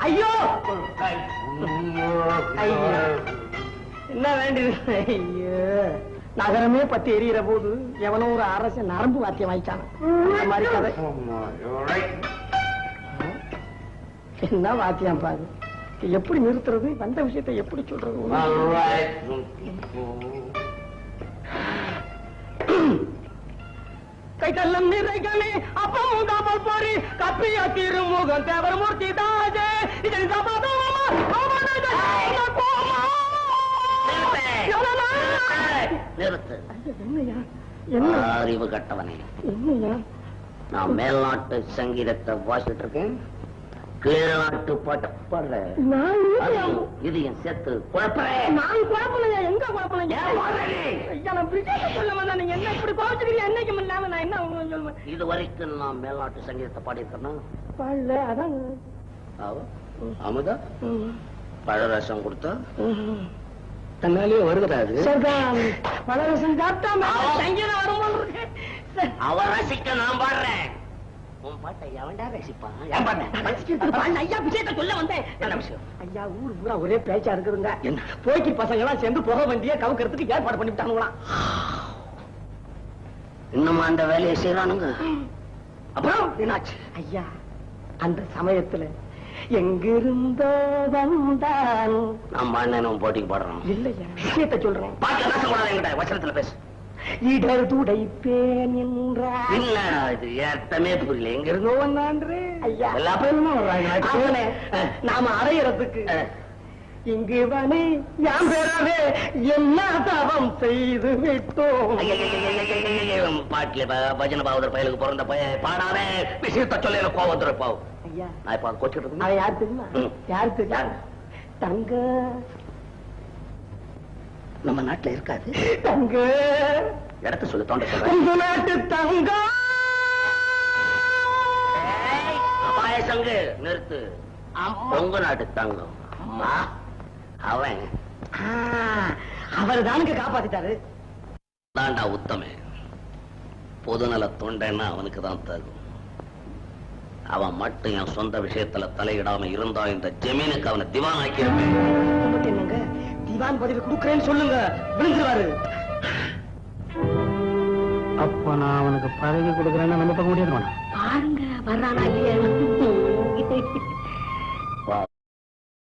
ஐயோ! ஐயோ! என்ன வேண்டியது ஐயோ! நகரமே பத்தி எரியிற போது எவனோ ஒரு அரசு நரம்பு வாத்தியம் வாய்ச்சான அந்த மாதிரி கதை. என்ன வாத்தியம் பாரு? எப்படி நிறுத்துறது? வந்த விஷயத்தை எப்படி சொல்றது? கைத்தல்லம் நிறைகமே அப்பமும் தாமல் போரி கப்பிய திருமுகம் தேவர் மூர்த்தி தாஜே இதன் சபாதம் நிறுத்து. அறிவு கட்டவனே. நான் மேல்நாட்டு சங்கீதத்தை வாசிட்டு இருக்கேன். கீழ்நாட்டு பாட்டு. இல்லையா? இது என் சேர்த்து நான் குழப்பலையா எங்க குழப்பலையா சொல்ல வந்தா நீங்க என்ன இப்படி பாவச்சுக்கிறீங்க என்னைக்கும் இல்லாம நான் என்ன சொல்லுவேன்? இது வரைக்கும் நான் மேல்நாட்டு சங்கீதத்தை பாடியிருக்கேன்னா. பாடல அதான். அமுதா. பழரசம் கொடுத்தா. தன்னாலேயே வருகிறாரு பலரசம் சாப்பிட்டா சங்கீதம் வரும்போது இருக்கு. சரி. அவ ரசிக்க நான் பாடுறேன். உன் பாட்டை எவன்டா ரசிப்பான்? பாட்டை. ஐயா விஷயத்தை சொல்ல வந்தேன். என்ன ஐயா ஊர் பூரா ஒரே பேச்சா இருக்குதுங்க. என்ன? போய்க்கு பசங்க எல்லாம் சேர்ந்து புகை வண்டியை கவுக்கிறதுக்கு ஏற்பாடு பண்ணிவிட்டாங்களாம் இன்னும் அந்த வேலையை செய்யறானுங்க அப்புறம் என்னாச்சு? ஐயா. அந்த சமயத்துல எங்கிருந்தோ வந்தான். நம்ம அண்ணனும் போட்டிக்கு பாடுறோம் இல்லையா? விஷயத்தை சொல்றேன். பாட்டுல பேசக்கூடாது என்கிட்ட வசனத்துல பேசு. இடர் துடைப்பேன் என்றான் இல்ல இது ஏத்தமே புரியல. எங்க இருந்தோ வந்தான்று. ஐயா. எல்லா பேருமே வர்றாங்க நாம அடையறதுக்கு. இங்கு வனி யாம் பெறவே என்ன தவம் செய்து விட்டோம். பாட்டுல ப- பஜனை பாவதர் பயலுக்கு பிறந்த பையன் பாடாதே விஷயத்த சொல்ல வந்துடும் இப்போ ஐயா நான் இப்ப கொச்சிட்டு அவன் யார் தெரியுமா ம். யார் தெரியுமா யாரு? தங்க நம்ம நாட்டுல இருக்காது. தங்க. இடத்த சொல்லு தோண்ட உங்க நாட்டு தங்க. பாயசங்கு நிறுத்து. உங்க நாட்டு தங்கம். அவன். அவர் தானுங்க காப்பாத்திட்டாரு. தாண்டா உத்தமே. பொதுநல தொண்டைன்னா அவனுக்கு தான் தகும். அவன் மட்டும் என் சொந்த விஷயத்துல தலையிடாம இருந்தா இந்த ஜமீனுக்கு அவனை திவான் ஆக்கியிருப்பேன் திவான் பதவி கொடுக்கறேன்னு சொல்லுங்க. விழுந்துருவாரு. அப்ப நான் அவனுக்கு பதவி கொடுக்கறேன்னு நம்ம பக்கம் முடியாது பாருங்க வர்றானா இல்லையா?